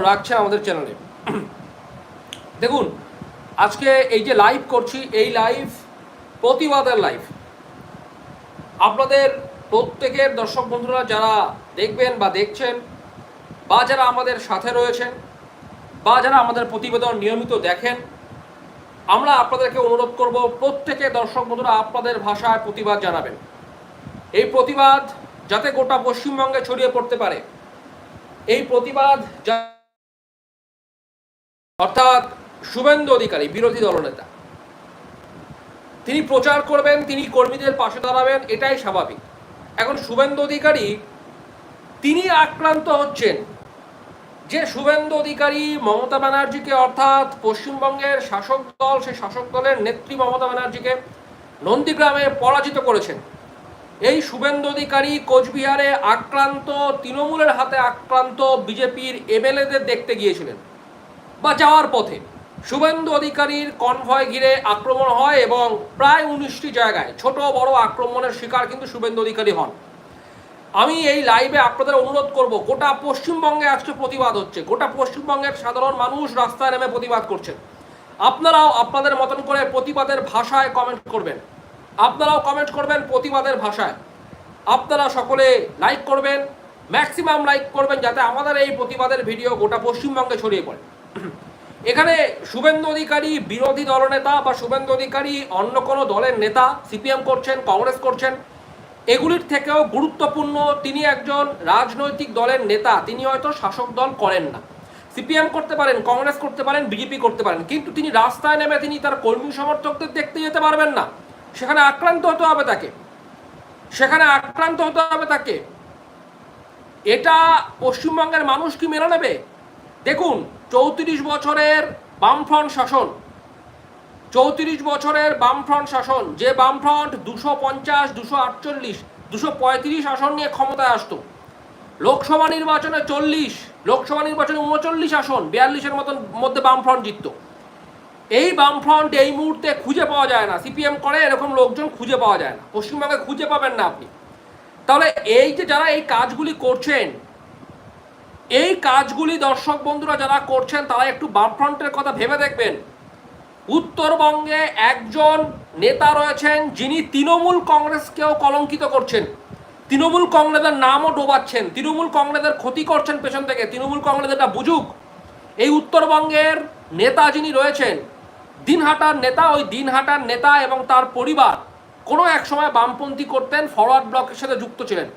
রাখছেন আমাদের চ্যানেলে দেখুন, আজকে এই যে লাইভ করছি, এই লাইভ প্রতিবাদের লাইভ আপনাদের প্রত্যেকের দর্শক বন্ধুরা, যারা দেখবেন বা দেখছেন, বা যারা আমাদের সাথে রয়েছেন, বা যারা আমাদের প্রতিবেদন নিয়মিত দেখেন, আমরা আপনাদেরকে অনুরোধ করব, প্রত্যেকে দর্শক বন্ধুরা, আপনাদের ভাষায় প্রতিবাদ জানাবেন। এই প্রতিবাদ যাতে গোটা পশ্চিমবঙ্গে ছড়িয়ে পড়তে পারে। এই প্রতিবাদ যা- অর্থাৎ শুভেন্দু অধিকারী, বিরোধী দলনেতা। তিনি প্রচার করবেন, তিনি কর্মীদের পাশে দাঁড়াবেন, এটাই স্বাভাবিক। এখন শুভেন্দু অধিকারী, তিনি আক্রান্ত হচ্ছেন। যে শুভেন্দু অধিকারী মমতা ব্যানার্জিকে, অর্থাৎ পশ্চিমবঙ্গের শাসক দল, সেই শাসক দলের নেত্রী মমতা ব্যানার্জিকে নন্দীগ্রামে পরাজিত করেছেন। এই শুভেন্দু অধিকারী কোচবিহারে আক্রান্ত, তৃণমূলের হাতে আক্রান্ত বিজেপির এমএলএদের দেখতে গিয়েছিলেন। বা যাওয়ার পথে। শুভেন্দু অধিকারীর কনভয় ঘিরে আক্রমণ হয় এবং প্রায় উনিশটি জায়গায় ছোট বড় আক্রমণের শিকার কিন্তু শুভেন্দু অধিকারী হন। আমি এই লাইভে আপনাদের অনুরোধ করব, গোটা পশ্চিমবঙ্গে আজকে প্রতিবাদ হচ্ছে। গোটা পশ্চিমবঙ্গের সাধারণ মানুষ রাস্তায় নেমে প্রতিবাদ করছেন। আপনারাও আপনাদের মতন করে প্রতিবাদের ভাষায় কমেন্ট করবেন। আপনারাও কমেন্ট করবেন প্রতিবাদের ভাষায়। আপনারা সকলে লাইক করবেন ম্যাক্সিমাম লাইক করবেন যাতে আমাদের এই প্রতিবাদের ভিডিও গোটা পশ্চিমবঙ্গে ছড়িয়ে পড়ে। এখানে শুভেন্দু অধিকারী, বিরোধী দলনেতা বা শুভেন্দু অধিকারী অন্য কোনো দলের নেতা সিপিএম করছেন, কংগ্রেস করছেন, এগুলির থেকেও গুরুত্বপূর্ণ তিনি একজন রাজনৈতিক দলের নেতা। তিনি হয়তো শাসক দল করেন না। সিপিএম করতে পারেন, কংগ্রেস করতে পারেন, বিজেপি করতে পারেন, কিন্তু তিনি রাস্তায় নেমে তিনি তার কর্মী সমর্থকদের দেখতে যেতে পারবেন না। সেখানে আক্রান্ত হতে হবে তাকে। সেখানে আক্রান্ত হতে হবে তাকে। এটা পশ্চিমবঙ্গের মানুষ কি মেনে নেবে? দেখুন চৌত্রিশ বছরের বামফ্রন্ট শাসন। চৌত্রিশ বছরের বামফ্রন্ট শাসন, যে বামফ্রন্ট দুশো পঞ্চাশ, দুশো আটচল্লিশ, দুশো পঁয়ত্রিশ আসন নিয়ে ক্ষমতায় আসতো। লোকসভা নির্বাচনে চল্লিশ, লোকসভা নির্বাচনে উনচল্লিশ আসন, বিয়াল্লিশের মতন মধ্যে বামফ্রন্ট জিততো। এই বামফ্রন্ট এই মুহূর্তে খুঁজে পাওয়া যায় না। সিপিএম করে, এরকম লোকজন খুঁজে পাওয়া যায় না। পশ্চিমবঙ্গে খুঁজে পাবেন না আপনি। তাহলে এই যে যারা এই কাজগুলি করছেন এই কাজগুলি দর্শক বন্ধুরা যারা করছেন, তারা একটু বামফ্রন্টের কথা ভেবে দেখবেন। উত্তরবঙ্গে একজন নেতা রয়েছেন, যিনি তৃণমূল কংগ্রেসকেও কলঙ্কিত করছেন। তৃণমূল কংগ্রেসের নামও ডোবাচ্ছেন, তৃণমূল কংগ্রেসের ক্ষতি করছেন পেছন থেকে, তৃণমূল কংগ্রেস এটা বুঝুক। এই উত্তরবঙ্গের নেতা যিনি রয়েছেন, দিনহাটার নেতা, ওই দিনহাটার নেতা এবং তার পরিবার কোনো এক সময় বামপন্থী করতেন, ফরওয়ার্ড ব্লকের সাথে যুক্ত ছিলেন।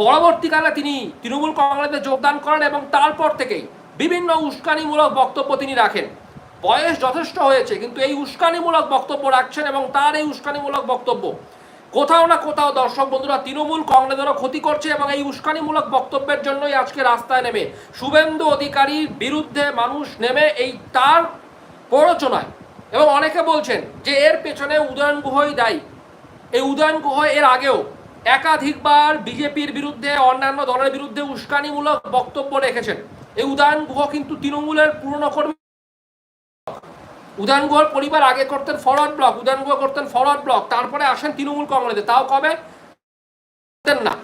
পরবর্তীকালে তিনি তৃণমূল কংগ্রেসে যোগদান করেন এবং তারপর থেকেই বিভিন্ন উস্কানিমূলক বক্তব্য তিনি রাখেন। বয়স যথেষ্ট হয়েছে, কিন্তু এই উস্কানিমূলক বক্তব্য রাখছেন এবং তার এই উস্কানিমূলক বক্তব্য কোথাও না কোথাও দর্শক বন্ধুরা তৃণমূল কংগ্রেসেরও ক্ষতি করছে এবং এই উস্কানিমূলক বক্তব্যের জন্যই আজকে রাস্তায় নেমে শুভেন্দু অধিকারীর বিরুদ্ধে মানুষ নেমে এই তার প্ররোচনায়। এবং অনেকে বলছেন যে এর পেছনে উদয়ন গুহই দায়ী। এই উদয়ন গুহ এর আগেও একাধিকবার বিজেপির বিরুদ্ধে, অন্যান্য দলের বিরুদ্ধে উস্কানিমূলক বক্তব্য রেখেছেন। এই উদয়ন গুহ কিন্তু তৃণমূলের পুরনো কর্মী। উদয়ন গুহর পরিবার আগে করতেন ফরওয়ার্ড ব্লক উদয়ন গুহ করতেন ফরওয়ার্ড ব্লক, তারপরে আসেন তৃণমূল কংগ্রেসে। তাও কবে? না।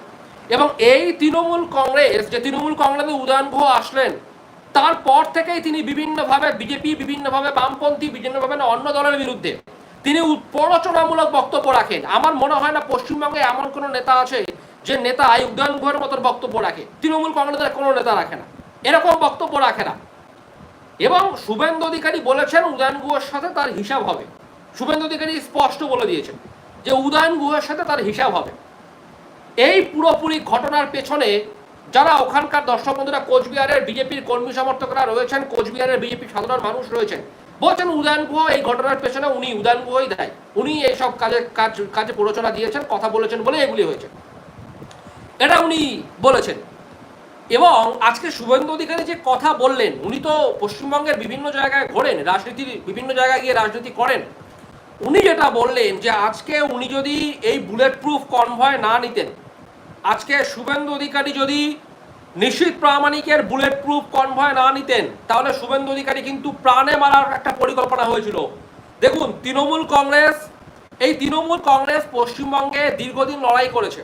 এবং এই তৃণমূল কংগ্রেস, যে তৃণমূল কংগ্রেসে উদয়ন গুহ আসলেন, তারপর থেকেই তিনি বিভিন্নভাবে বিজেপি, বিভিন্নভাবে বামপন্থী, বিভিন্নভাবে অন্য দলের বিরুদ্ধে তিনি প্ররোচনামূলক বক্তব্য রাখেন। আমার মনে হয় না পশ্চিমবঙ্গে এমন কোনো নেতা আছে যে নেতা এই উদয়ন গুহের মতন বক্তব্য রাখে। তৃণমূল কংগ্রেসের কোনো নেতা রাখে না। এরকম বক্তব্য রাখে না। এবং শুভেন্দু অধিকারী বলেছেন উদয়ন গুহের সাথে তার হিসাব হবে। শুভেন্দু অধিকারী স্পষ্ট বলে দিয়েছেন যে উদয়ন গুহের সাথে তার হিসাব হবে। এই পুরোপুরি ঘটনার পেছনে যারা ওখানকার দর্শক বন্ধুরা কোচবিহারের বিজেপির কর্মী সমর্থকরা রয়েছেন, কোচবিহারের বিজেপি সাধারণ মানুষ রয়েছেন বলছেন উদয়ন গুহ, এই ঘটনার পেছনে উনি উদয়ন গুহই দেয়। উনি এইসব কাজে কাজ, কাজে প্ররোচনা দিয়েছেন, কথা বলেছেন বলে এগুলি হয়েছে। এটা উনি বলেছেন। এবং আজকে শুভেন্দু অধিকারী যে কথা বললেন, উনি তো পশ্চিমবঙ্গের বিভিন্ন জায়গায় ঘোরেন, রাজনীতির বিভিন্ন জায়গায় গিয়ে রাজনীতি করেন। উনি যেটা বললেন যে আজকে উনি যদি এই বুলেট প্রুফ কনভয় না নিতেন, আজকে শুভেন্দু অধিকারী যদি নিশ্চিত প্রামাণিকের বুলেট প্রুফ কনভয় না নিতেন, তাহলে শুভেন্দু অধিকারী কিন্তু প্রাণে মারার একটা পরিকল্পনা হয়েছিল। দেখুন, তৃণমূল কংগ্রেস, এই তৃণমূল কংগ্রেস পশ্চিমবঙ্গে দীর্ঘদিন লড়াই করেছে।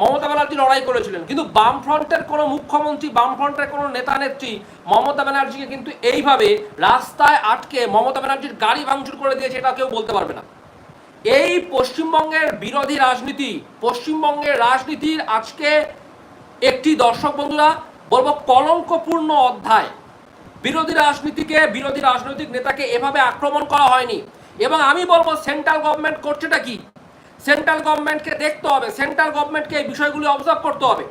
মমতা ব্যানার্জি লড়াই করেছিলেন, কিন্তু বামফ্রন্টের কোনো মুখ্যমন্ত্রী, বামফ্রন্টের কোনো নেতা, নেত্রী মমতা ব্যানার্জিকে কিন্তু এইভাবে রাস্তায় আটকে মমতা ব্যানার্জির গাড়ি ভাঙচুর করে দিয়েছে, এটা কেউ বলতে পারবে না। এই পশ্চিমবঙ্গের বিরোধী রাজনীতি, পশ্চিমবঙ্গের রাজনীতির আজকে একটি দর্শক বন্ধুরা, বলব কলঙ্কপূর্ণ অধ্যায়। বিরোধী রাজনীতিকে, বিরোধী রাজনৈতিক নেতাকে এভাবে আক্রমণ করা হয়নি। এবং আমি বলব সেন্ট্রাল গভর্নমেন্ট করছেটা কি? সেন্ট্রাল গভর্নমেন্টকে দেখতে হবে, সেন্ট্রাল গভর্নমেন্টকে এই বিষয়গুলি অবজার্ভ করতে হবে।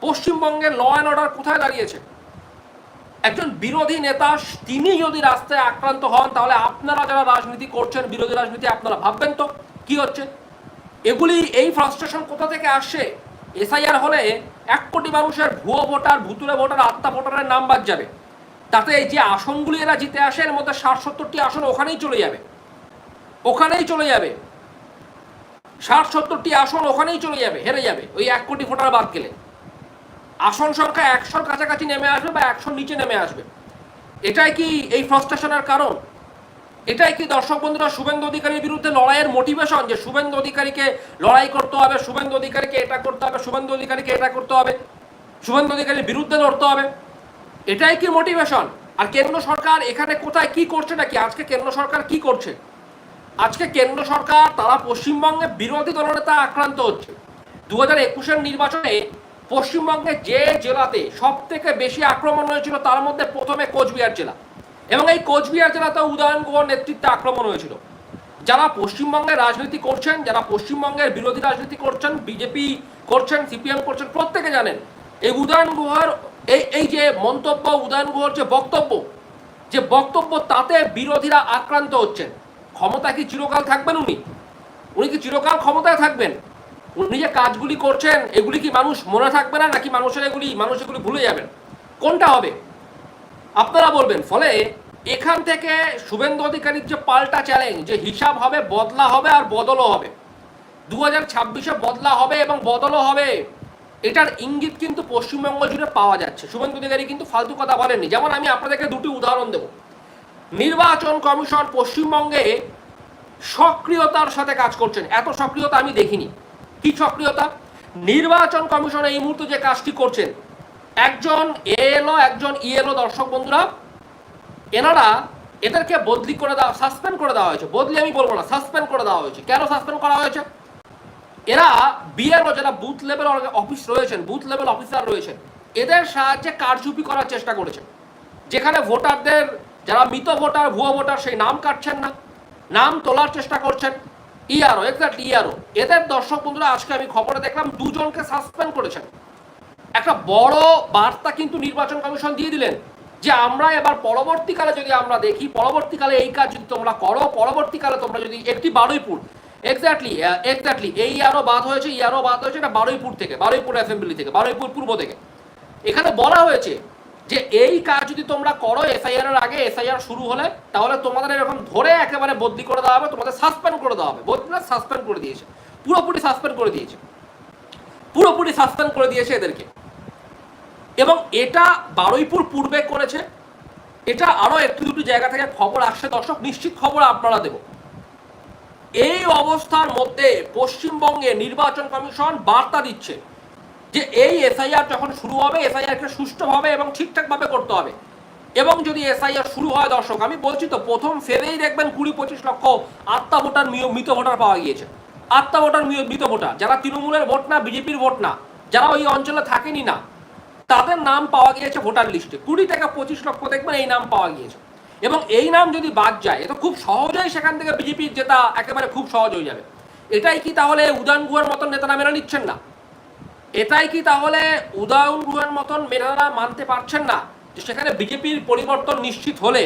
পশ্চিমবঙ্গের ল অ্যান্ড অর্ডার কোথায় দাঁড়িয়েছে? একজন বিরোধী নেতা, তিনি যদি রাস্তায় আক্রান্ত হন, তাহলে আপনারা যারা রাজনীতি করছেন, বিরোধী রাজনীতি, আপনারা ভাববেন তো, কি হচ্ছে? এগুলি এই ফ্রাস্ট্রেশন কোথা থেকে আসছে? এসআইআর হলে এক কোটি মানুষের ভুয়ো ভোটার ভুতুরে ভোটার, আত্মা ভোটারের নাম বাদ যাবে। তাতে এই যে আসনগুলি এরা জিতে আসে, এর মধ্যে ষাট সত্তরটি আসন ওখানেই চলে যাবে। ওখানেই চলে যাবে। ষাট সত্তরটি আসন ওখানেই চলে যাবে, হেরে যাবে, ওই এক কোটি ভোটার বাদ গেলে। আসন সংখ্যা একশোর কাছাকাছি নেমে আসবে বা একশোর নিচে নেমে আসবে। এটাই কি এই ফ্রাস্ট্রেশনের কারণ? এটাই কি দর্শক বন্ধুরা শুভেন্দু অধিকারীর বিরুদ্ধে লড়াইয়ের মোটিভেশন যে শুভেন্দু অধিকারীকে লড়াই করতে হবে, শুভেন্দু অধিকারীকে এটা করতে হবে, শুভেন্দু অধিকারীকে এটা করতে হবে, শুভেন্দু অধিকারীর বিরুদ্ধে লড়তে হবে। এটাই কি মোটিভেশন আর কেন্দ্র সরকার এখানে কোথায় কি করছে নাকি? আজকে কেন্দ্র সরকার কি করছে? আজকে কেন্দ্র সরকার, তারা পশ্চিমবঙ্গে বিরোধী দলনেতা আক্রান্ত হচ্ছে। দু হাজার একুশের নির্বাচনে পশ্চিমবঙ্গে যে জেলাতে সব থেকে বেশি আক্রমণ হয়েছিল, তার মধ্যে প্রথমে কোচবিহার জেলা। এবং এই কোচবিহার জেলাতে উদয়ন গুহর নেতৃত্বে আক্রমণ হয়েছিল। যারা পশ্চিমবঙ্গে রাজনীতি করছেন, যারা পশ্চিমবঙ্গের বিরোধী রাজনীতি করছেন, বিজেপি করছেন, সিপিএম করছেন, প্রত্যেকে জানেন, এই উদয়ন গুহর এই এই যে মন্তব্য, উদয়ন গুহর যে বক্তব্য যে বক্তব্য তাতে বিরোধীরা আক্রান্ত হচ্ছেন। ক্ষমতা কি চিরকাল থাকবেন উনি? উনি কি চিরকাল ক্ষমতায় থাকবেন? উনি যে কাজগুলি করছেন, এগুলি কি মানুষ মনে থাকবে না, নাকি মানুষের এগুলি, মানুষ এগুলি ভুলে যাবেন? কোনটা হবে? আপনারা বলবেন, ফলে এখান থেকে শুভেন্দু অধিকারীর যে পাল্টা চ্যালেঞ্জ যে হিসাব হবে, বদলা হবে আর বদলও হবে। দু হাজার ছাব্বিশে বদলা হবে এবং বদলও হবে, এটার ইঙ্গিত কিন্তু পশ্চিমবঙ্গ জুড়ে পাওয়া যাচ্ছে। শুভেন্দু অধিকারী কিন্তু ফালতু কথা বলেননি। যেমন আমি আপনাদেরকে দুটি উদাহরণ দেব। নির্বাচন কমিশন পশ্চিমবঙ্গে সক্রিয়তার সাথে কাজ করছেন। এত সক্রিয়তা আমি দেখিনি। কি সক্রিয়তা? নির্বাচন কমিশন এই মুহূর্তে যে কাজটি করছেন একজন এএলও একজন ইএলও দর্শক বন্ধুরা, এনারা এদেরকে বদলি করে দেওয়া সাসপেন্ড করে দেওয়া হয়েছে। বদলি আমি বলব না সাসপেন্ড করে দেওয়া হয়েছে। কেন সাসপেন্ড করা হয়েছে? এরা বিএলও যারা বুথ লেভেল অফিস রয়েছেন বুথ লেভেল অফিসার রয়েছেন, এদের সাহায্যে কারচুপি করার চেষ্টা করেছে যেখানে ভোটারদের, যারা মৃত ভোটার, ভুয়ো ভোটার, সেই নাম কাটছেন না, নাম তোলার চেষ্টা করছেন। ইআরও এক্স্যাক্টলি ইআরও এদের দর্শক বন্ধুরা, আজকে আমি খবরে দেখলাম, দুজনকে সাসপেন্ড করেছেন। একটা বড় বার্তা কিন্তু নির্বাচন কমিশন দিয়ে দিলেন যে আমরা এবার পরবর্তীকালে যদি আমরা দেখি, পরবর্তীকালে এই কাজ যদি তোমরা করো, পরবর্তীকালে তোমরা যদি একটি বারুইপুর এক্স্যাক্টলি এক্স্যাক্টলি এই ইয়ারও বাদ হয়েছে ইয়ারও বাদ হয়েছে এটা বারুইপুর থেকে, বারুইপুর অ্যাসেম্বলি থেকে, বারুইপুর পূর্ব থেকে। এখানে বলা হয়েছে যে এই কাজ যদি তোমরা করো এসআইআর এর আগে এসআইআর শুরু হলে, তাহলে তোমাদের এরকম ধরে একেবারে বদলি করে দেওয়া হবে, তোমাদের সাসপেন্ড করে দেওয়া হবে। বদলি সাসপেন্ড করে দিয়েছে। পুরোপুরি সাসপেন্ড করে দিয়েছে। পুরোপুরি সাসপেন্ড করে দিয়েছে এদেরকে। এটা বারুইপুর পূর্বে করেছে। এটা আরও একটু দুটি জায়গা থেকে খবর আসছে, দর্শক, নিশ্চিত খবর আপনারা দেব। এই অবস্থার মধ্যে পশ্চিমবঙ্গে নির্বাচন কমিশন বার্তা দিচ্ছে যে এই এসআইআর যখন শুরু হবে, এসআইআরকে সুষ্ঠুভাবে এবং ঠিকঠাকভাবে করতে হবে। এবং যদি এসআইআর শুরু হয়, দর্শক, আমি বলছি তো, প্রথম ফেরেই দেখবেন কুড়ি পঁচিশ লক্ষ আত্মা ভোটার মৃত ভোটার পাওয়া গিয়েছে। আত্মা ভোটার মৃত ভোটার। যারা তৃণমূলের ভোট না, বিজেপির ভোট না, যারা ওই অঞ্চলে থাকেনি না তাদের নাম পাওয়া গিয়েছে ভোটার লিস্টে। কুড়ি থেকে পঁচিশ লক্ষ দেখবেন এই নাম পাওয়া গিয়েছে। এবং এই নাম যদি বাদ যায় এটা খুব সহজেই সেখান থেকে বিজেপির জেতা একেবারে খুব সহজ হয়ে যাবে। এটাই কি তাহলে উদান গুহার মতন নেতারা মেনে নিচ্ছেন না? এটাই কি তাহলে উদয়ন গুহার মতন মেধারা মানতে পারছেন না? যে সেখানে বিজেপির পরিবর্তন নিশ্চিত হলে,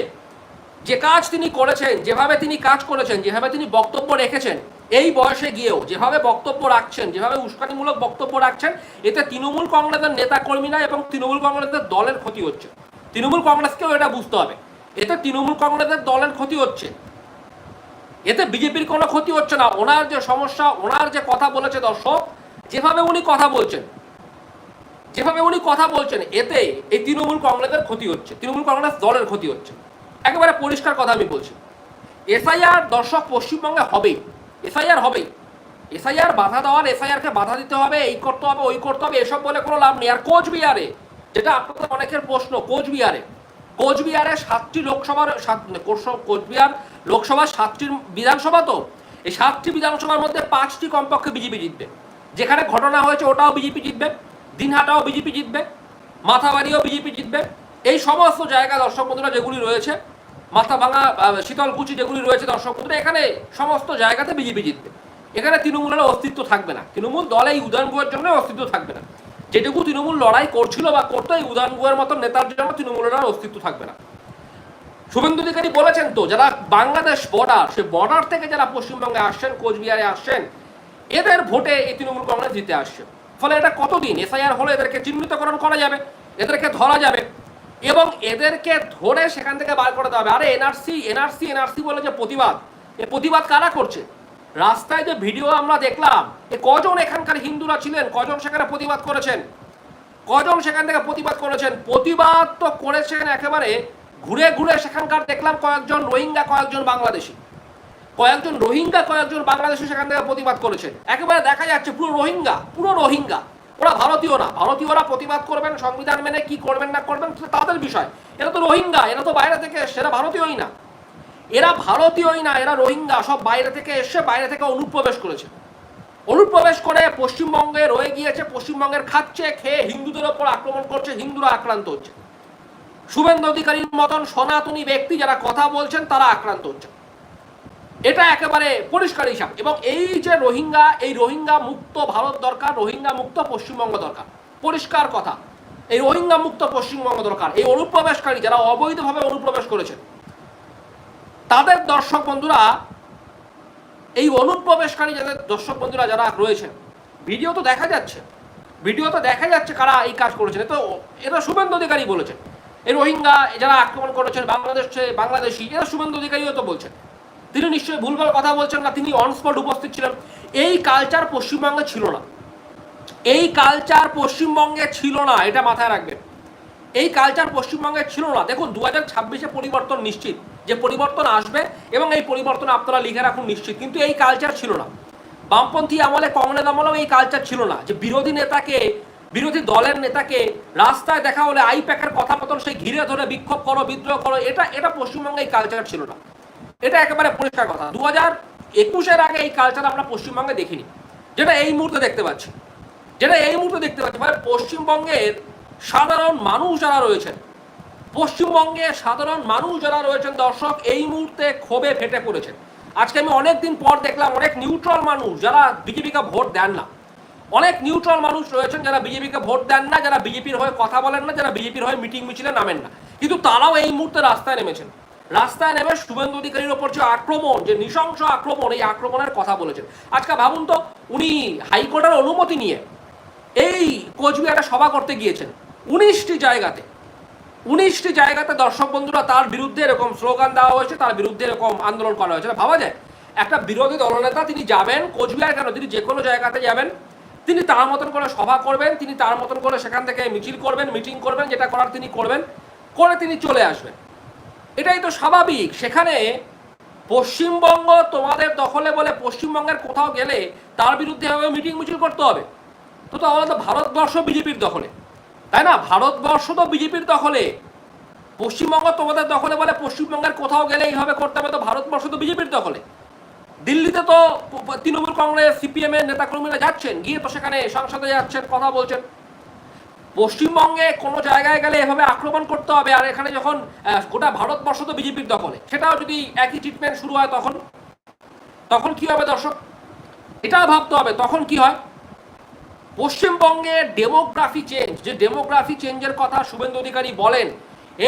যে কাজ তিনি করেছেন, যেভাবে তিনি কাজ করেছেন, যেভাবে তিনি বক্তব্য রেখেছেন এই বয়সে গিয়েও যেভাবে বক্তব্য রাখছেন, যেভাবে উস্কানিমূলক বক্তব্য রাখছেন, এতে তৃণমূল কংগ্রেসের নেতা কর্মীরা এবং তৃণমূল কংগ্রেসের দলের ক্ষতি হচ্ছে। তৃণমূল কংগ্রেসকেও এটা বুঝতে হবে। এতে তৃণমূল কংগ্রেসের দলের ক্ষতি হচ্ছে। এতে বিজেপির কোনো ক্ষতি হচ্ছে না। ওনার যে সমস্যা, ওনার যে কথা বলেছে দর্শক, যেভাবে উনি কথা বলছেন, যেভাবে উনি কথা বলছেন, এতে এই তৃণমূল কংগ্রেসের ক্ষতি হচ্ছে। তৃণমূল কংগ্রেস দলের ক্ষতি হচ্ছে। একেবারে পরিষ্কার কথা আমি বলছি। এসআইআর দর্শক পশ্চিমবঙ্গে হবেই। এসআইআর হবেই। এসআইআর বাধা দেওয়ার, এসআইআরকে বাধা দিতে হবে, এই করতে হবে, ওই করতে হবে, এসব বলে কোনো লাভ নেই। আর কোচবিহারে, যেটা আপনাদের অনেকের প্রশ্ন, কোচবিহারে কোচবিহারে সাতটি লোকসভার সাত কোচ- কোচবিহার লোকসভার সাতটি বিধানসভা তো? এই সাতটি বিধানসভার মধ্যে পাঁচটি কমপক্ষে বিজেপি জিতবে। যেখানে ঘটনা হয়েছে ওটাও বিজেপি জিতবে, দিনহাটাও বিজেপি জিতবে, মাথাবাড়িও বিজেপি জিতবে। এই সমস্ত জায়গা দর্শক বন্ধুরা যেগুলি রয়েছে মাথা ভাঙা শীতলকুচি যেগুলি রয়েছে দর্শক এখানে সমস্ত জায়গাতে বিজেপি জিতবে। এখানে তৃণমূলের অস্তিত্ব থাকবে না। তৃণমূল দল এই উদয়ন গুহের জন্য অস্তিত্ব থাকবে না। যেটুকু তৃণমূল লড়াই করছিল বা করতো এই উদয়ন গুহের মতো নেতার জন্য তৃণমূলের আর অস্তিত্ব থাকবে না। শুভেন্দু অধিকারী বলেছেন তো, যারা বাংলাদেশ বর্ডার সে বর্ডার থেকে যারা পশ্চিমবঙ্গে আসছেন, কোচবিহারে আসছেন, এদের ভোটে এই তৃণমূল কংগ্রেস জিতে আসছে। ফলে এটা কতদিন? এসআইআর হলে এদেরকে চিহ্নিতকরণ করা যাবে, এদেরকে ধরা যাবে। এবং এদেরকে ধরে সেখান থেকে বার করে দেওয়া হবে। আরে এনআরসি এনআরসি এনআরসি বলে যে প্রতিবাদ। এ প্রতিবাদ কারা করছে? রাস্তায় যে ভিডিও আমরা দেখলাম, এ কজন এখানকার হিন্দুরা ছিলেন? কজন সেখানে প্রতিবাদ করেছেন? কজন সেখান থেকে প্রতিবাদ করেছেন? প্রতিবাদ তো করেছেন একেবারে ঘুরে ঘুরে সেখানকার দেখলাম কয়েকজন রোহিঙ্গা, কয়েকজন বাংলাদেশি। কয়েকজন রোহিঙ্গা, কয়েকজন বাংলাদেশি সেখান থেকে প্রতিবাদ করেছেন। একেবারে দেখা যাচ্ছে পুরো রোহিঙ্গা পুরো রোহিঙ্গা। ওরা ভারতীয় না ভারতীয়রা প্রতিবাদ করবেন সংবিধান মেনে কি করবেন না করবেন তাদের বিষয়। এরা তো রোহিঙ্গা এরা তো বাইরে থেকে এসছে, এরা ভারতীয়ই না। এরা ভারতীয়ই না এরা রোহিঙ্গা সব বাইরে থেকে এসে বাইরে থেকে অনুপ্রবেশ করেছে। অনুপ্রবেশ করে পশ্চিমবঙ্গে রয়ে গিয়েছে পশ্চিমবঙ্গের খাচ্ছে খেয়ে হিন্দুদের ওপর আক্রমণ করছে হিন্দুরা আক্রান্ত হচ্ছে। শুভেন্দু অধিকারীর মতন সনাতনী ব্যক্তি যারা কথা বলছেন তারা আক্রান্ত হচ্ছে। এটা একেবারে পরিষ্কার হিসাব। এবং এই যে রোহিঙ্গা, এই রোহিঙ্গা মুক্ত ভারত দরকার, রোহিঙ্গা মুক্ত পশ্চিমবঙ্গ দরকার। পরিষ্কার কথা, এই রোহিঙ্গা মুক্ত পশ্চিমবঙ্গ দরকার। এই অনুপ্রবেশকারী যারা অবৈধভাবে অনুপ্রবেশ করেছেন তাদের দর্শক বন্ধুরা, এই অনুপ্রবেশকারী যাদের দর্শক বন্ধুরা যারা রয়েছেন ভিডিও তো দেখা যাচ্ছে। ভিডিও তো দেখা যাচ্ছে কারা এই কাজ করেছেন তো এটা শুভেন্দু অধিকারী বলেছেন এই রোহিঙ্গা যারা আক্রমণ করেছেন বাংলাদেশে বাংলাদেশি, এরা শুভেন্দু অধিকারীও তো বলছেন তিনি নিশ্চয়ই ভুলভাল কথা বলছেন না, তিনি অন স্পট উপস্থিত ছিলেন। এই কালচার পশ্চিমবঙ্গে ছিল না। এই কালচার পশ্চিমবঙ্গে ছিল না, এটা মাথায় রাখবেন। এই কালচার পশ্চিমবঙ্গে ছিল না। দেখুন দু হাজার ছাব্বিশে পরিবর্তন নিশ্চিত, যে পরিবর্তন আসবে এবং এই পরিবর্তন আপনারা লিখে রাখুন নিশ্চিত, কিন্তু এই কালচার ছিল না। বামপন্থী আমলে, কংগ্রেস আমলেও এই কালচার ছিল না, যে বিরোধী নেতাকে, বিরোধী দলের নেতাকে রাস্তায় দেখা হলে আই প্যাকের কথা মতন সেই ঘিরে ধরে বিক্ষোভ করো, বিদ্রোহ করো, এটা এটা পশ্চিমবঙ্গে এই কালচার ছিল না। এটা একেবারে পরিষ্কার কথা। দু হাজার একুশের আগে এই কালচার আমরা পশ্চিমবঙ্গে দেখিনি। যেটা এই মুহূর্তে দেখতে পাচ্ছি। যেটা এই মুহূর্তে দেখতে পাচ্ছি মানে পশ্চিমবঙ্গের সাধারণ মানুষ যারা রয়েছেন, পশ্চিমবঙ্গে সাধারণ মানুষ যারা রয়েছেন, দর্শক এই মুহূর্তে ক্ষোভে ফেটে পড়েছেন। আজকে আমি অনেক দিন পর দেখলাম অনেক নিউট্রাল মানুষ যারা বিজেপিকে ভোট দেন না। অনেক নিউট্রাল মানুষ রয়েছেন যারা বিজেপিকে ভোট দেন না, যারা বিজেপির হয়ে কথা বলেন না, যারা বিজেপির হয়ে মিটিং মিছিলে নামেন না। কিন্তু তারাও এই মুহূর্তে রাস্তায় নেমেছেন। রাস্তায় নেমে শুভেন্দু অধিকারীর ওপর যে আক্রমণ, যে নৃশংস আক্রমণ, এই আক্রমণের কথা বলেছেন। আজকে ভাবুন তো, উনি হাইকোর্টের অনুমতি নিয়ে এই কোচবিহারে সভা করতে গিয়েছেন। উনিশটি জায়গাতে উনিশটি জায়গাতে দর্শক বন্ধুরা তার বিরুদ্ধে এরকম স্লোগান দেওয়া হয়েছে, তার বিরুদ্ধে এরকম আন্দোলন করা হয়েছে। ভাবা যায়, একটা বিরোধী দলনেতা তিনি যাবেন, কোচবিহার কেন? তিনি যে কোনো জায়গাতে যাবেন। তিনি তার মতন করে সভা করবেন, তিনি তার মতন করে সেখান থেকে মিছিল করবেন, মিটিং করবেন, যেটা করার তিনি করবেন, করে তিনি চলে আসবেন। এটাই তো স্বাভাবিক। সেখানে পশ্চিমবঙ্গ তোমাদের দখলে বলে পশ্চিমবঙ্গের কোথাও গেলে তার বিরুদ্ধে মিটিং মিছিল করতে হবে। তো তো আমাদের ভারতবর্ষ বিজেপির দখলে। তাই না? ভারতবর্ষ তো বিজেপির দখলে। পশ্চিমবঙ্গ তোমাদের দখলে বলে পশ্চিমবঙ্গের কোথাও গেলে এইভাবে করতে হবে, তো ভারতবর্ষ তো বিজেপির দখলে। দিল্লিতে তো তৃণমূল কংগ্রেস সিপিএম এর নেতাকর্মীরা যাচ্ছেন, গিয়ে তো সেখানে সংসদে যাচ্ছেন, কথা বলছেন। পশ্চিমবঙ্গে কোনো জায়গায় গেলে এভাবে আক্রমণ করতে হবে, আর এখানে যখন গোটা ভারতবর্ষ তো বিজেপির দখলে, সেটাও যদি একই ট্রিটমেন্ট শুরু হয় তখন তখন কি হবে দর্শক? এটাও ভাবতে হবে, তখন কি হয়? পশ্চিমবঙ্গে ডেমোগ্রাফি চেঞ্জ যে ডেমোগ্রাফি চেঞ্জের কথা শুভেন্দু অধিকারী বলেন,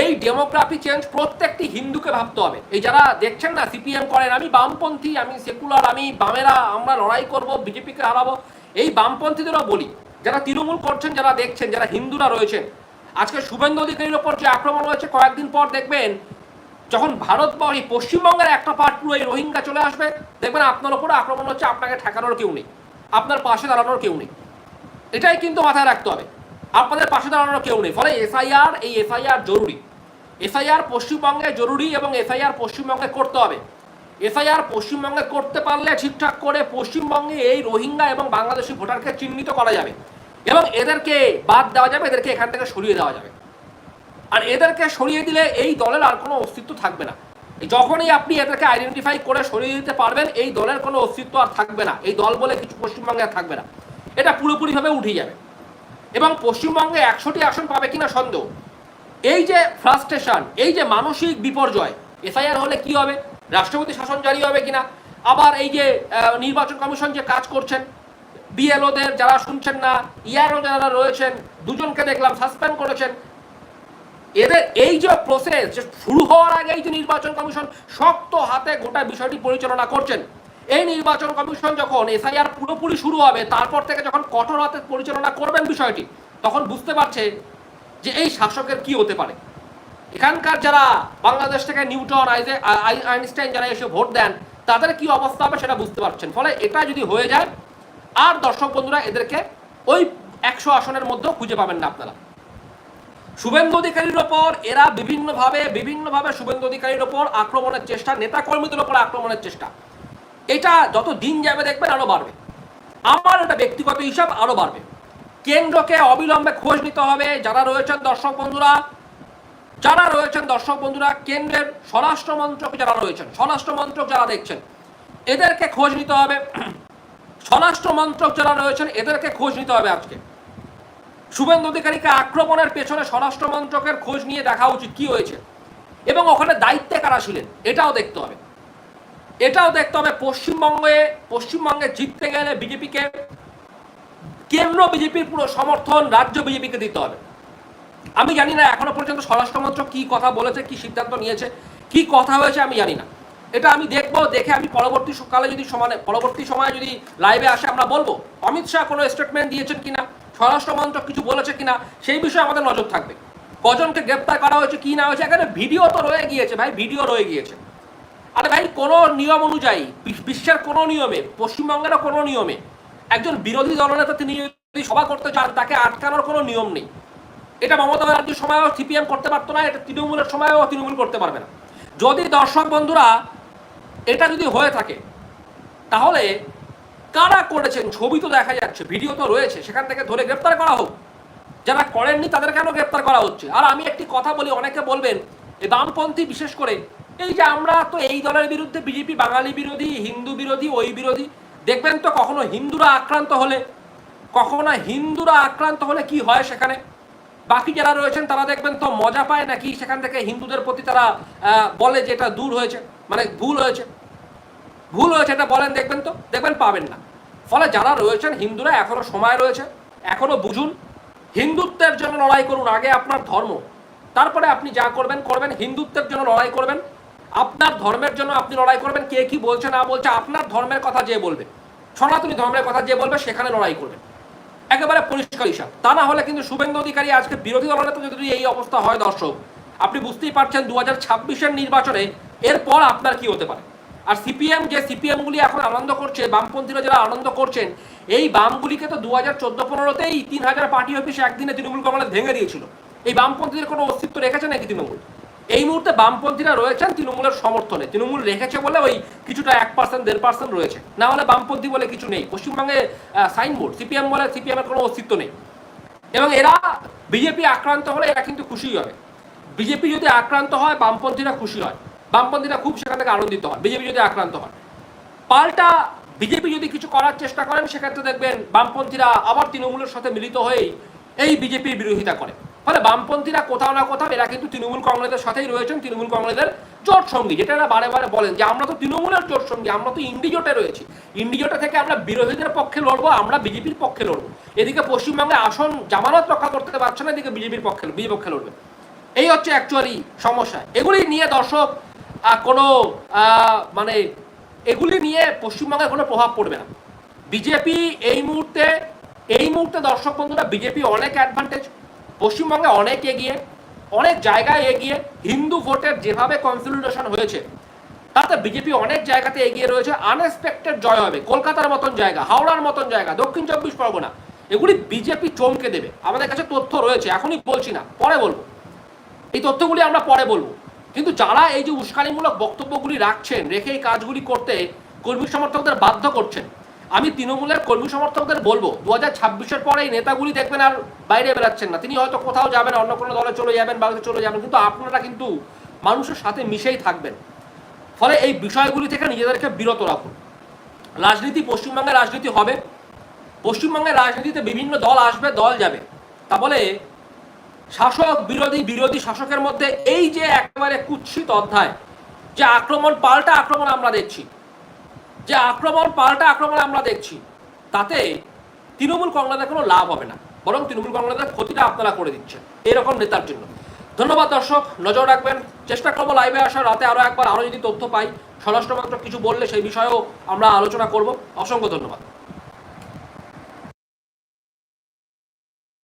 এই ডেমোগ্রাফি চেঞ্জ প্রত্যেকটি হিন্দুকে ভাবতে হবে। এই যারা দেখছেন না সিপিএম করেন, আমি বামপন্থী, আমি সেকুলার আমি বামেরা, আমরা লড়াই করব বিজেপিকে হারাবো, এই বামপন্থীদেরও বলি যারা তৃণমূল করছেন, যারা দেখছেন, যারা হিন্দুরা রয়েছেন, আজকে শুভেন্দু অধিকারীর ওপর যে আক্রমণ হয়েছে, কয়েকদিন পর দেখবেন যখন ভারত এই পশ্চিমবঙ্গের একটা পার্ট পুরো এই রোহিঙ্গা চলে আসবে, দেখবেন আপনার ওপরে আক্রমণ হচ্ছে, আপনাকে ঠেকানোর কেউ নেই, আপনার পাশে দাঁড়ানোর কেউ নেই। এটাই কিন্তু মাথায় রাখতে হবে, আপনাদের পাশে দাঁড়ানোর কেউ নেই, ফলে এসআইআর, এই এসআইআর জরুরি। এসআইআর পশ্চিমবঙ্গে জরুরি এবং এসআইআর পশ্চিমবঙ্গে করতে হবে। এফআইআর পশ্চিমবঙ্গে করতে পারলে ঠিকঠাক করে পশ্চিমবঙ্গে এই রোহিঙ্গা এবং বাংলাদেশি ভোটারকে চিহ্নিত করা যাবে। এবং এদেরকে বাদ দেওয়া যাবে, এদেরকে এখান থেকে সরিয়ে দেওয়া যাবে। আর এদেরকে সরিয়ে দিলে এই দলের আর কোনো অস্তিত্ব থাকবে না। যখনই আপনি এদেরকে আইডেন্টিফাই করে সরিয়ে দিতে পারবেন, এই দলের কোনো অস্তিত্ব আর থাকবে না। এই দল বলে কিছু পশ্চিমবঙ্গে আর থাকবে না। এটা পুরোপুরিভাবে উঠে যাবে। এবং পশ্চিমবঙ্গে একশোটি আসন পাবে কিনা সন্দেহ। এই যে ফ্রাস্ট্রেশন এই যে মানসিক বিপর্যয় এসআইআর হলে কি হবে? রাষ্ট্রপতি শাসন জারি হবে কিনা? আবার এই যে নির্বাচন কমিশন যে কাজ করছেন, বিএলওদের যারা শুনছেন না, ইয়ারও যারা রয়েছেন, দুজনকে দেখলাম সাসপেন্ড করেছেন। এদের এই যে প্রসেস যে শুরু হওয়ার আগে এই যে নির্বাচন কমিশন শক্ত হাতে গোটা বিষয়টি পরিচালনা করছেন, এই নির্বাচন কমিশন যখন এসআইআর পুরোপুরি শুরু হবে, তারপর থেকে যখন কঠোর হাতে পরিচালনা করবেন বিষয়টি, তখন বুঝতে পারছে যে এই শাসকের কি হতে পারে। এখানকার যারা বাংলাদেশ থেকে নিউটন আইনস্টাইন যারা এসে ভোট দেন, তাদের কি অবস্থা হবে সেটা বুঝতে পারছেন। ফলে এটা যদি হয়ে যায়, আর দর্শক বন্ধুরা এদেরকে ওই একশো আসনের মধ্যেও খুঁজে পাবেন না আপনারা। শুভেন্দু অধিকারীর ওপর, এরা বিভিন্নভাবে বিভিন্নভাবে শুভেন্দু অধিকারীর ওপর আক্রমণের চেষ্টা নেতা কর্মীদের ওপর আক্রমণের চেষ্টা। এটা যত দিন যাবে দেখবেন আরও বাড়বে। আমার এটা ব্যক্তিগত হিসাব আরও বাড়বে। কেন্দ্রকে অবিলম্বে খোঁজ নিতে হবে। যারা রয়েছেন দর্শক বন্ধুরা যারা রয়েছেন দর্শক বন্ধুরা, কেন্দ্রের স্বরাষ্ট্র মন্ত্রক যারা রয়েছেন স্বরাষ্ট্র মন্ত্রক যারা দেখছেন, এদেরকে খোঁজ নিতে হবে। স্বরাষ্ট্র মন্ত্রক যারা রয়েছেন, এদেরকে খোঁজ নিতে হবে আজকে। শুভেন্দু অধিকারীকে আক্রমণের পেছনে স্বরাষ্ট্র মন্ত্রকের খোঁজ নিয়ে দেখা উচিত কি হয়েছে এবং ওখানে দায়িত্বে কারা ছিলেন, এটাও দেখতে হবে। এটাও দেখতে হবে পশ্চিমবঙ্গে পশ্চিমবঙ্গে জিততে গেলে বিজেপিকে কেন্দ্র বিজেপির পুরো সমর্থন, রাজ্য বিজেপিকে দিতে হবে। আমি জানি না এখনও পর্যন্ত স্বরাষ্ট্রমন্ত্রক কি কথা বলেছে, কি সিদ্ধান্ত নিয়েছে, কি কথা হয়েছে আমি জানি না। এটা আমি দেখব, দেখে আমি পরবর্তী সকালে যদি সমানে পরবর্তী সময়ে যদি লাইভে আসে আমরা বলব, অমিত শাহ কোনো স্টেটমেন্ট দিয়েছেন কিনা স্বরাষ্ট্রমন্ত্রক কিছু বলেছে কিনা, সেই বিষয়ে আমাদের নজর থাকবে। কজনকে গ্রেপ্তার করা হয়েছে, কি না হয়েছে, এখানে ভিডিও তো রয়ে গিয়েছে ভাই ভিডিও রয়ে গিয়েছে। আরে ভাই, কোনো নিয়ম অনুযায়ী বিশ্বের কোনো নিয়মে, পশ্চিমবঙ্গেরও কোনো নিয়মে, একজন বিরোধী দলনেতা তিনি যদি সভা করতে চান, তাকে আটকানোর কোনো নিয়ম নেই। এটা মমতা ব্যানার্জির সময়ও সিপিএম করতে পারতো না, এটা তৃণমূলের সময়ও তৃণমূল করতে পারবে না। যদি দর্শক বন্ধুরা এটা যদি হয়ে থাকে, তাহলে কারা করেছেন? ছবি তো দেখা যাচ্ছে, ভিডিও তো রয়েছে, সেখান থেকে ধরে গ্রেপ্তার করা হোক। যারা করেননি তাদের কেন গ্রেপ্তার করা হচ্ছে? আর আমি একটি কথা বলি, অনেকে বলবেন এই বামপন্থী বিশেষ করে, এই যে আমরা তো এই দলের বিরুদ্ধে বিজেপি, বাঙালি বিরোধী, হিন্দু বিরোধী, ওই বিরোধী, দেখবেন তো কখনো হিন্দুরা আক্রান্ত হলে, কখনো হিন্দুরা আক্রান্ত হলে কি হয় সেখানে? বাকি যারা রয়েছেন, তারা দেখবেন তো মজা পায় নাকি? সেখান থেকে হিন্দুদের প্রতি তারা বলে যে এটা দূর হয়েছে মানে ভুল হয়েছে। ভুল হয়েছে এটা বলেন, দেখবেন তো, দেখবেন পাবেন না। ফলে যারা রয়েছেন, হিন্দুরা এখনও সময় রয়েছে, এখনও বুঝুন, হিন্দুত্বের জন্য লড়াই করুন, আগে আপনার ধর্ম। তারপরে আপনি যা করবেন করবেন, হিন্দুত্বের জন্য লড়াই করবেন। আপনার ধর্মের জন্য আপনি লড়াই করবেন, কে কি বলছে, না বলছে, আপনার ধর্মের কথা যে বলবে, সনাতনী ধর্মের কথা যে বলবে, সেখানে লড়াই করবেন। একেবারে পরিষ্কার হিসাব। তা না হলে কিন্তু শুভেন্দু অধিকারী আজকে বিরোধী দলনেতা যদি এই অবস্থা হয়, দর্শক, আপনি বুঝতেই পারছেন দু হাজার ছাব্বিশের নির্বাচনে এরপর আপনার কি হতে পারে। আর সিপিএম, যে সিপিএমগুলি এখন আনন্দ করছে, বামপন্থীরা যারা আনন্দ করছেন, এই বামগুলিকে তো দু হাজার চোদ্দ পনেরোতেই তিন হাজার পার্টি অফিসে একদিনে তৃণমূল কংগ্রেস ভেঙে দিয়েছিল। এই বামপন্থীদের কোনো অস্তিত্ব রেখেছে নাকি তৃণমূল? এই মুহূর্তে বামপন্থীরা রয়েছেন তৃণমূলের সমর্থনে। তৃণমূল রেখেছে বলে ওই কিছুটা এক পার্সেন্ট দেড় পার্সেন্ট রয়েছে। না হলে বামপন্থী বলে কিছু নেই। পশ্চিমবঙ্গে সাইনবোর্ড সিপিএম বলে সিপিএম এর কোনো অস্তিত্ব নেই। এবং এরা বিজেপি আক্রান্ত হলে এরা কিন্তু খুশি হবে। বিজেপি যদি আক্রান্ত হয়, বামপন্থীরা খুশি হয়। বামপন্থীরা খুব সেখান থেকে আনন্দিত হয় বিজেপি যদি আক্রান্ত হয়। পাল্টা বিজেপি যদি কিছু করার চেষ্টা করেন, সেক্ষেত্রে দেখবেন বামপন্থীরা আবার তৃণমূলের সাথে মিলিত হয়েই এই বিজেপির বিরোধিতা করে। ফলে বামপন্থীরা কোথাও না কোথাও, এরা কিন্তু তৃণমূল কংগ্রেসের সাথেই রয়েছেন, তৃণমূল কংগ্রেসের জোট সঙ্গী, যেটা এরা বারে বারে বলেন যে আমরা তো তৃণমূলের জোট সঙ্গী, আমরা তো ইন্ডিজোটে রয়েছি। ইন্ডিজোটে থেকে আমরা বিরোধীদের পক্ষে লড়বো, আমরা বিজেপির পক্ষে লড়বো। এদিকে পশ্চিমবঙ্গে আসন জামানত রক্ষা করতে পারছে না, এদিকে বিজেপির পক্ষে বিজেপি পক্ষে লড়বে। এই হচ্ছে অ্যাকচুয়ালি সমস্যা। এগুলি নিয়ে দর্শক কোনো মানে এগুলি নিয়ে পশ্চিমবঙ্গে কোনো প্রভাব পড়বে না। বিজেপি এই মুহূর্তে এই মুহূর্তে দর্শক বন্ধুরা, বিজেপি অনেক অ্যাডভান্টেজ পশ্চিমবঙ্গে অনেক এগিয়ে, অনেক জায়গায় এগিয়ে হিন্দু ভোটের যেভাবে কনসলিডেশন হয়েছে, তাতে বিজেপি অনেক জায়গাতে এগিয়ে রয়েছে আনএক্সপেক্টেড জয় হবে। কলকাতার মতন জায়গা, হাওড়ার মতন জায়গা, দক্ষিণ চব্বিশ পরগনা, এগুলি বিজেপি চমকে দেবে। আমাদের কাছে তথ্য রয়েছে, এখনই বলছি না, পরে বলব। এই তথ্যগুলি আমরা পরে বলব। কিন্তু যারা এই যে উস্কানিমূলক বক্তব্যগুলি রাখছেন, রেখে এই কাজগুলি করতে কর্মী সমর্থকদের বাধ্য করছেন আমি তৃণমূলের কর্মী সমর্থকদের বলব দু হাজার ছাব্বিশের পরে এই নেতাগুলি দেখবেন আর বাইরে বেরাচ্ছেন না। তিনি হয়তো কোথাও যাবেন, অন্য কোনো দলে চলে যাবেন, বাড়িতে চলে যাবেন, কিন্তু আপনারা কিন্তু মানুষের সাথে মিশেই থাকবেন। ফলে এই বিষয়গুলি থেকে নিজেদেরকে বিরত রাখুন। রাজনীতি পশ্চিমবঙ্গের রাজনীতি হবে। পশ্চিমবঙ্গের রাজনীতিতে বিভিন্ন দল আসবে, দল যাবে। তা বলে শাসক বিরোধী বিরোধী শাসকের মধ্যে এই যে একেবারে কুৎসিত অধ্যায়, যে আক্রমণ, পাল্টা আক্রমণ আমরা দেখছি যে আক্রমণ, পাল্টা আক্রমণ আমরা দেখছি, তাতে তৃণমূল কংগ্রেসের কোনো লাভ হবে না, বরং তৃণমূল কংগ্রেসের ক্ষতিটা আপনারা করে দিচ্ছেন, এরকম নেতার জন্য। ধন্যবাদ দর্শক, নজর রাখবেন, চেষ্টা করব লাইভে আসার, রাতে আরও একবার আরও যদি তথ্য পাই স্বরাষ্ট্রমন্ত্র কিছু বললে সেই বিষয়েও আমরা আলোচনা করব, অসংখ্য ধন্যবাদ।